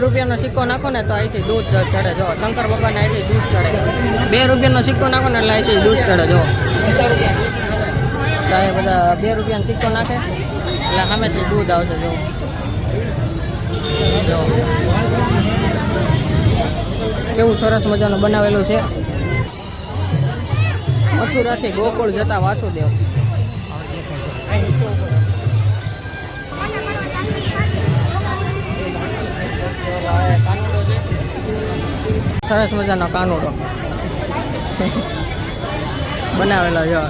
રૂપિયાનો સિક્કો નાખો ને તો અહીંથી દૂધ ચડે. જો, શંકર ભગવાન અહીંથી દૂધ ચડે. બે રૂપિયાનો સિક્કો નાખો ને એટલે અહીંથી દૂધ ચડે, જો. એ બધા બે રૂપિયાનો સિક્કો નાખે, એટલે સામેથી દૂધ આવશે, જો. જો. કેવું સરસ મજાનું બનાવેલું છે. મથુરાથી ગોકુળ જતા વાસુદેવ. સરસ મજાનો કાનુડો. બનાવેલો જો.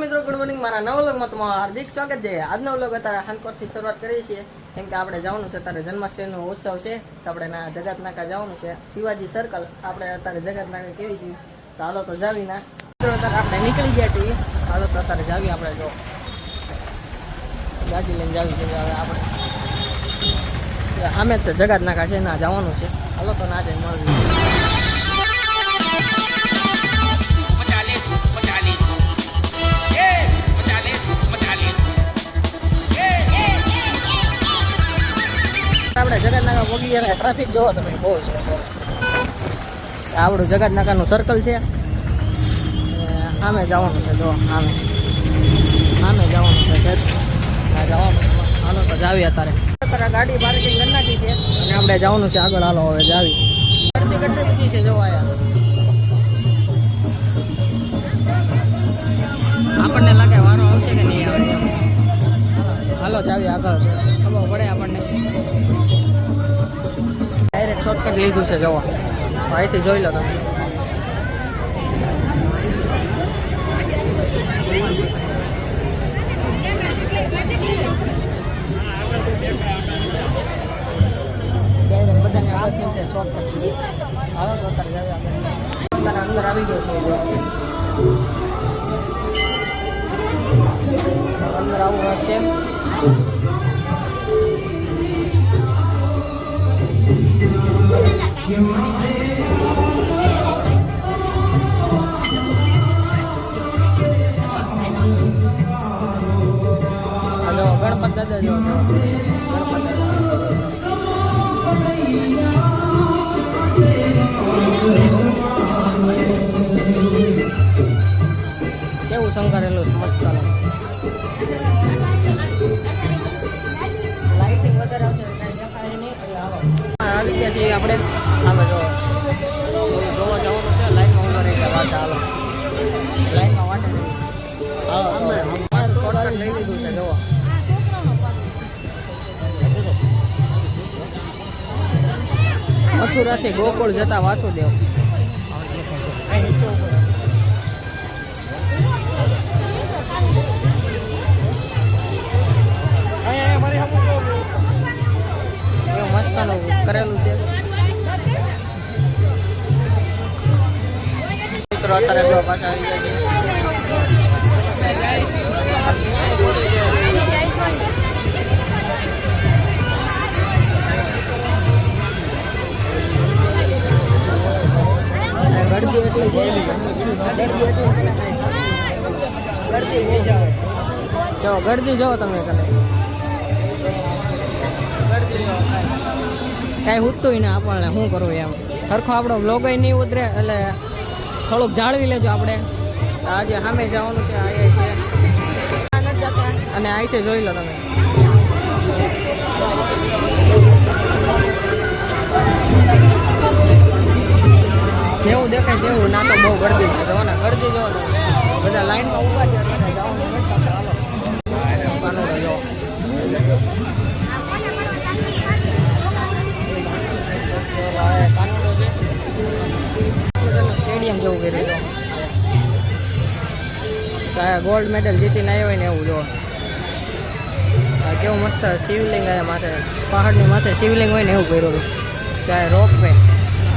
મિત્રો ગુડ મોર્નિંગ મારા નવ વ્લોગમાં તમારું હાર્દિક સ્વાગત છે. આજનો વ્લોગ અત્યારે હાનકોટથી શરૂઆત કરીએ છીએ. કેમ કે આપણે જવાનું છે અત્યારે જન્માષ્ટમીનો ઉત્સવ છે, તો આપણે ના જગત જવાનું છે. શિવાજી સર્કલ આપણે અત્યારે જગત નાકા કેવી છીએ. તો હાલો તો જાવી ના. મિત્રો, અત્યારે આપણે નીકળી ગયા છીએ. હાલો તો અત્યારે જાવી આપણે, જો. ગાડી લઈને જાવી હવે આપણે. અમે તો જગત નાકા છે, ના જવાનું છે. હાલો તો ના જઈ મળવી. આપણે જગતનગર પહોંચી ગયા ને ટ્રાફિક જોવો તમે બહુ છે. આપણું જગતનગરનું સર્કલ છે. આમે જવાનું છે, જો, આમે. આમે જવાનું છે જવાનું. હાલો તો જાવી અત્યારે. અત્યારે ગાડી પાર્કિંગ કરી નાખી છે. અને આપણે જવાનું છે આગળ હાલો હવે જાવી. કરતી કેટલી બધી છે જોવા આપણને લાગે વારો આવશે કે નહીં આવે. હાલો જાવી આગળ. ખબર પડે આપણને. ડાયરેક્ટ શોર્ટકટ લીધું છે જવા. અહીંથી જોઈ લો તમે. છે અત્યારે જાવી આપણે અત્યારે અંદર આવી ગયો છું અંદર આવું છે ગણપત દાદા જો. ગણપત. શંકરેલું છે, મસ્ત લાઇટિંગ વધારે આપણે સામે જો છે ઊભા રહી ગયા વાટે. છે, જોવા. મથુરાથી ગોકુળ જતા વાસુદેવ. કાંઈ આવી નહીં છે જો ગળદી જો તમે કલે કાંઈ ઉઠતું ને આપણને, શું કરવું એમ. સરખો આપણો બ્લોગ નહીં ઉતરે, એટલે થોડુંક જાળવી લેજો આપણે. આજે સામે જવાનું છે અહીંયા છે. અને અહીંથી જોઈ લો તમે. જેવું દેખાય તેવું, ના તો બહુ ગરદી છે. જોવાના ગરદી જોવો બધા લાઈનમાં ઊભા છે. ગોલ્ડ મેડલ જીતીને આવ્યો હોય ને એવું જો. આ કેવું મસ્ત શિવલિંગ આ માથે, પહાડની માથે શિવલિંગ હોય ને એવું કર્યું ત્યાં રોપ વે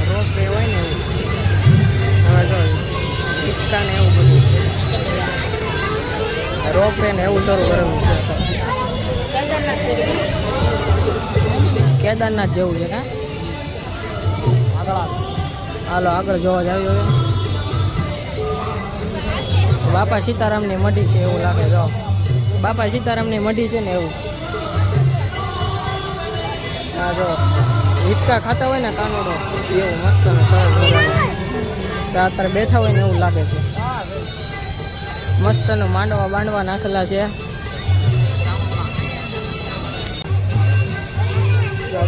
રોપ વે હોય ને એવું. હવે જો, હિચકા ને એવું બધું. રોપ વે ને એવું શરૂ કરેલું છે. કેદારનાથ જેવું છે કા? આગળ હાલો. હાલો, આગળ જોવા જાવી હવે બાપા સીતારામની મઢી છે એવું લાગે, જો. બાપા સીતારામની મઢી છે ને એવું. આ જો, હિચકા ખાતા હોય ને કાનોડો, એવું મસ્તનું સરસ મજાનું. તો અત્યારે બેઠા હોય ને એવું લાગે છે. મસ્તનું માંડવા બાંડવા નાખેલા છે.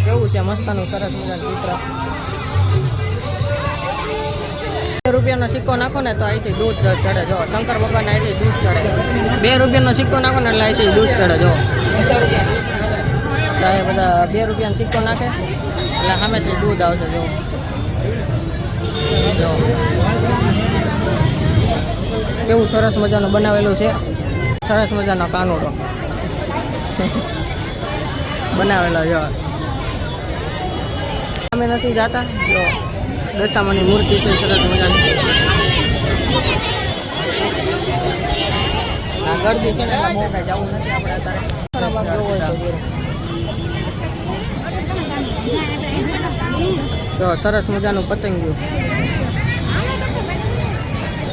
કેવું છે? મસ્તનું સરસ મજાનું ચિત્ર. રૂપિયાનો સિક્કો નાખો ને તો અહીંથી દૂધ ચડે જો. શંકર ભગવાન અહીંથી દૂધ ચડે. બે રૂપિયાનો સિક્કો નાખો ને એટલે અહીંથી દૂધ ચડે, જો. એ બધા બે રૂપિયાનો સિક્કો નાખે, એટલે સામેથી દૂધ આવશે, જો. જો. કેવું સરસ મજાનું બનાવેલું છે. સરસ મજાનો કાનુડો. બનાવેલો, જો. અમે નથી જાતા, જો. દશામાની મૂર્તિ છે સરસ મજાની. ગરદી છે ને એટલે જવું નથી આપણે અત્યારે. ખરાબ આપ જોવો હોય તો સરસ મજાનું પતંગિયું.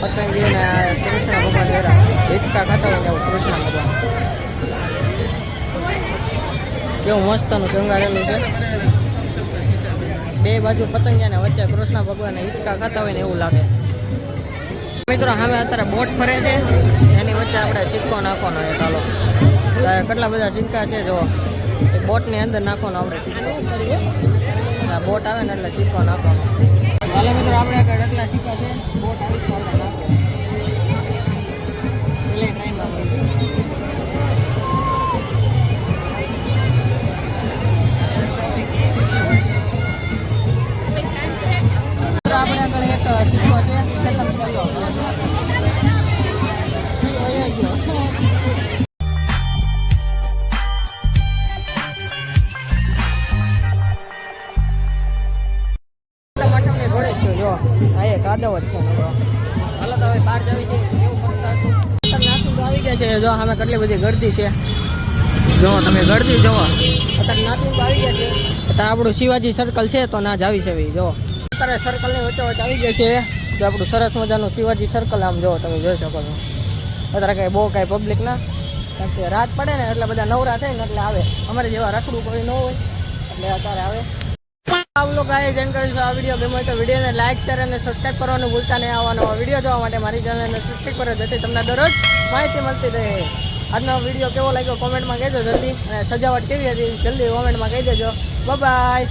પતંગિયું ને કૃષ્ણ ભગવાન દ્વારા હિંચકા ખાતા હોય ને એવું કૃષ્ણ ભગવાન. કેવું મસ્તનું શણગારેલું છે. બે બાજુ પતંગિયા ને વચ્ચે કૃષ્ણ ભગવાન હિંચકા ખાતા હોય ને એવું લાગે. મિત્રો હવે અત્યારે બોટ ફરે છે. એની વચ્ચે આપણે સિક્કો નાખવાનો એ ચાલો કેટલા બધા સિક્કા છે જો એ બોટની અંદર નાખવાનો આપણે સિક્કો. બોટ આવે ને એટલે સિક્કો નાખવાનો. હાલો મિત્રો, આપણે આગળ એટલા સિક્કા છે. બોટ આવી હાલો તો હવે બહાર જવી છે, એવું મસ્ત તમે તો આવી ગયા છે, જો સામે કેટલી બધી ગરદી છે. જો તમે ગરદી જુઓ અત્યારે નાતું તો આવી ગયા છે. અત્યારે આપણું શિવાજી સર્કલ છે તો ના જ આવી છે જો. અત્યારે સર્કલની વચ્ચે આવી ગયા છે. જો આપણું સરસ મજાનું શિવાજી સર્કલ આમ જો તમે જોઈ શકો છો. અત્યારે કાંઈ બહુ કાંઈ પબ્લિક ના. કારણ કે રાત પડે ને એટલે બધા નવરા થાય ને એટલે આવે. અમારે જેવા રખડું કોઈ ન હોય. એટલે અત્યારે આવે. આવ લોકો આ જાણ કરીશું આ વીડિયો ગમે તો વિડીયોને લાઈક, શેર અને સબસ્ક્રાઈબ કરવાનું ભૂલતા નહીં. આવવાનો વીડિયો જોવા માટે મારી ચેનલને સબસ્ક્રાઈબ કરો, જેથી તમને દરરોજ માહિતી મળતી રહે. આજનો વીડિયો કેવો લાગ્યો? કોમેન્ટમાં કહેજો જલ્દી. અને સજાવટ કેવી હતી? જલ્દી કોમેન્ટમાં કહી દેજો. બાય